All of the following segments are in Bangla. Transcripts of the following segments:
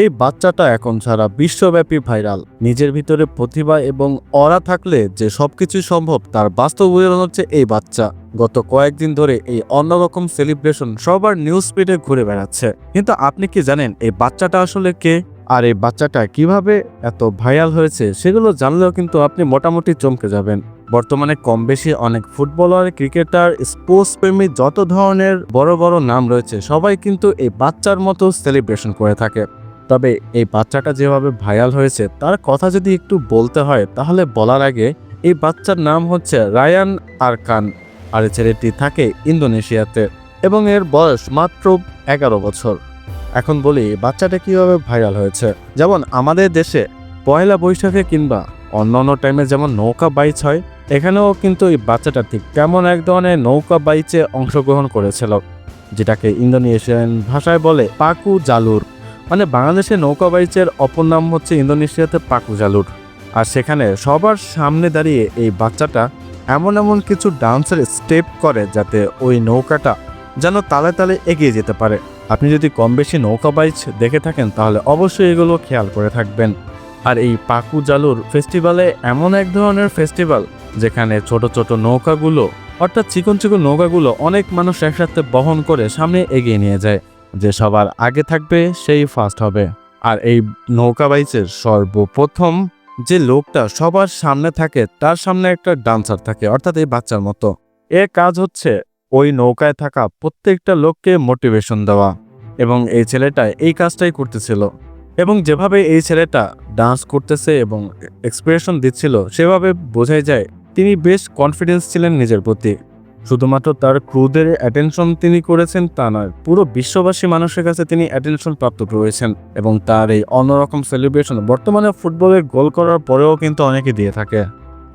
এই বাচ্চাটা এখন সারা বিশ্বব্যাপী ভাইরাল। নিজের ভিতরে প্রতিভা এবং অরা থাকলে যে সবকিছু সম্ভব, তার বাস্তব উদাহরণ হচ্ছে এই বাচ্চা। গত কয়েকদিন ধরে এই অন্যরকম সেলিব্রেশন সবার নিউজ স্পিডে ঘুরে বেড়াচ্ছে। কিন্তু আপনি কি জানেন এই বাচ্চাটা আসলে কে? আর এই বাচ্চাটা কীভাবে এত ভাইরাল হয়েছে সেগুলো জানলেও কিন্তু আপনি মোটামুটি চমকে যাবেন। বর্তমানে কম বেশি অনেক ফুটবলার ক্রিকেটার স্পোর্টস প্রেমী যত ধরনের বড় বড় নাম রয়েছে, সবাই কিন্তু এই বাচ্চার মতো সেলিব্রেশন করে থাকে। তবে এই বাচ্চাটা যেভাবে ভাইরাল হয়েছে, তার কথা যদি একটু বলতে হয়, তাহলে বলার আগে এই বাচ্চার নাম হচ্ছে রায়ান আরকান আর ছেলেটি থাকে ইন্দোনেশিয়াতে এবং এর বয়স মাত্র এগারো বছর। এখন বলি বাচ্চাটা কীভাবে ভাইরাল হয়েছে? যেমন আমাদের দেশে পয়লা বৈশাখে কিংবা অন্য অন্য টাইমে যেমন নৌকা বাইচ হয়, এখানেও কিন্তু এই বাচ্চাটা ঠিক তেমন এক ধরনের নৌকা বাইচে অংশগ্রহণ করেছিল, যেটাকে ইন্দোনেশিয়ান ভাষায় বলে পাকু জালুর মানে বাংলাদেশে নৌকা বাইচের অপর নাম হচ্ছে ইন্দোনেশিয়াতে পাকু জালুর। আর সেখানে সবার সামনে দাঁড়িয়ে এই বাচ্চাটা এমন এমন কিছু ডান্সের স্টেপ করে যাতে ওই নৌকাটা যেন তালে তালে এগিয়ে যেতে পারে। আপনি যদি কম বেশি নৌকা বাইচ দেখে থাকেন, তাহলে অবশ্যই এগুলো খেয়াল করে থাকবেন। আর এই পাকু জালুর ফেস্টিভ্যালে এমন এক ধরনের ফেস্টিভ্যাল যেখানে ছোট ছোট নৌকাগুলো, অর্থাৎ চিকন চিকন নৌকাগুলো অনেক মানুষ একসাথে বহন করে সামনে এগিয়ে নিয়ে যায়। যে সবার আগে থাকবে সেই ফার্স্ট হবে। আর এই নৌকা বাইচের সর্বপ্রথম যে লোকটা সবার সামনে থাকে, তার সামনে একটা ডান্সার থাকে, অর্থাৎ এই বাচ্চার মতো। এর কাজ হচ্ছে ওই নৌকায় থাকা প্রত্যেকটা লোককে মোটিভেশন দেওয়া। এবং এই ছেলেটা এই কাজটাই করতেছিল। এবং যেভাবে এই ছেলেটা ডান্স করতেছে এবং এক্সপ্রেশন দিচ্ছিল, সেভাবে বোঝাই যায়, তিনি বেশ কনফিডেন্স ছিলেন নিজের প্রতি। শুধুমাত্র তার ক্রুদের অ্যাটেনশন তিনি করেছেন তা নয়, পুরো বিশ্ববাসী মানুষের কাছে তিনি অ্যাটেনশন প্রাপ্ত রয়েছেন এবং তার এই অন্যরকম সেলিব্রেশন বর্তমানে ফুটবলে গোল করার পরেও কিন্তু অনেকে দিয়ে থাকে।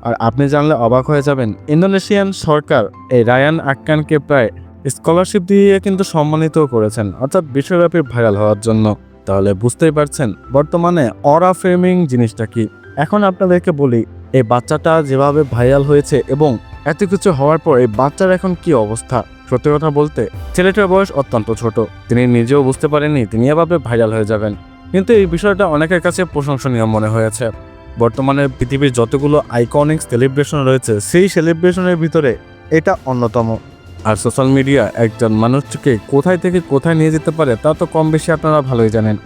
আর আপনি জানলে অবাক হয়ে যাবেন, ইন্দোনেশিয়ান সরকার এই রায়ান আক্কানকে প্রায় স্কলারশিপ দিয়ে কিন্তু সম্মানিত করেছেন, অর্থাৎ বিশ্বব্যাপী ভাইরাল হওয়ার জন্য। তাহলে বুঝতেই পারছেন বর্তমানে অরা ফ্রেমিং জিনিসটা কি। এখন আপনাদেরকে বলি, এই বাচ্চাটা যেভাবে ভাইরাল হয়েছে এবং এত কিছু হওয়ার পর এই বাচ্চার এখন কি অবস্থা? সত্যি কথা বলতে, ছেলেটার বয়স অত্যন্ত ছোট। তিনি নিজেও বুঝতে পারেননি, তিনি এভাবে ভাইরাল হয়ে যাবেন। কিন্তু এই বিষয়টা অনেকের কাছে প্রশংসনীয় মনে হয়েছে। বর্তমানে পৃথিবীর যতগুলো আইকনিক সেলিব্রেশন রয়েছে, সেই সেলিব্রেশনের ভিতরে এটা অন্যতম। আর সোশ্যাল মিডিয়া একজন মানুষকে কোথায় থেকে কোথায় নিয়ে যেতে পারে, তা তো কম বেশি আপনারা ভালোই জানেন।